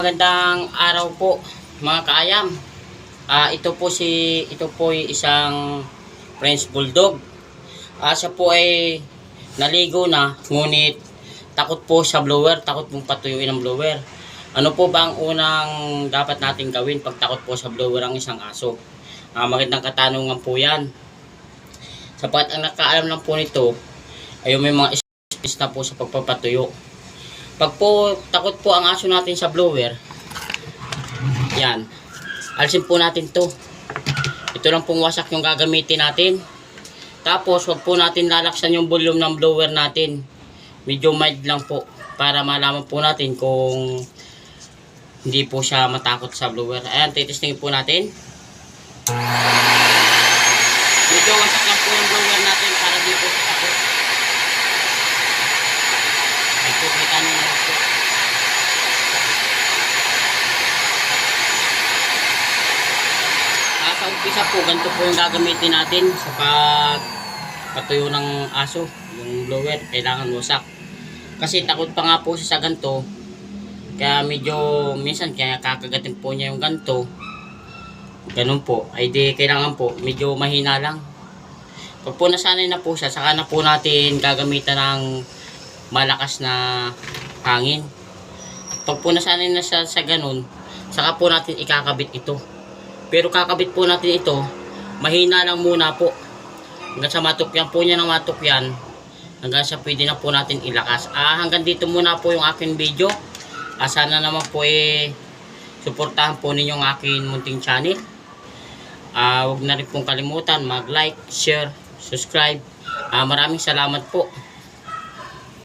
Magandang araw po mga kaayam. Ah, ito po si ito po ay isang French Bulldog. Ah, siya po ay naligo na ngunit takot po sa blower, takot pong patuyuin ang blower. Ano po ba ang unang dapat natin gawin pag takot po sa blower ang isang aso? Ah, magandang katanungan po 'yan. Sapat ang nakaalam lang po nito ay may mga is na po sa pagpapatuyo. Pag po takot po ang aso natin sa blower, yan. Alisin po natin to. Ito lang pong wasak yung gagamitin natin. Tapos, wag po natin lalaksan yung volume ng blower natin. Medyo mild lang po. Para malaman po natin kung hindi po siya matakot sa blower. Ayan, titistingin po natin. Medyo wasak lang po yung blower natin para di po siya takot. Ayan po, kita nyo naman po. Ah, sa umpisa po, ganito po yung gagamitin natin sa pag patuyo ng aso, yung blower, kailangan wasak. Kasi takot pa nga po siya sa ganito, kaya medyo minsan kaya kakagatin po niya yung ganito. Ganun po, ay di kailangan po, medyo mahina lang. Pag po nasanay na po siya, saka na po natin gagamitan ng malakas na hangin. Pag po nasanay na siya sa ganun, saka po natin ikakabit ito. Pero kakabit po natin ito, mahina lang muna po. Hanggang sa matukyan po niya ng matukyan, hanggang sa pwede na po natin ilakas. Ah, hanggang dito muna po yung aking video. Ah, sana naman po eh, suportahan po ninyo ang aking munting channel. Ah, huwag na rin pong kalimutan mag-like, share, subscribe. Ah, maraming salamat po.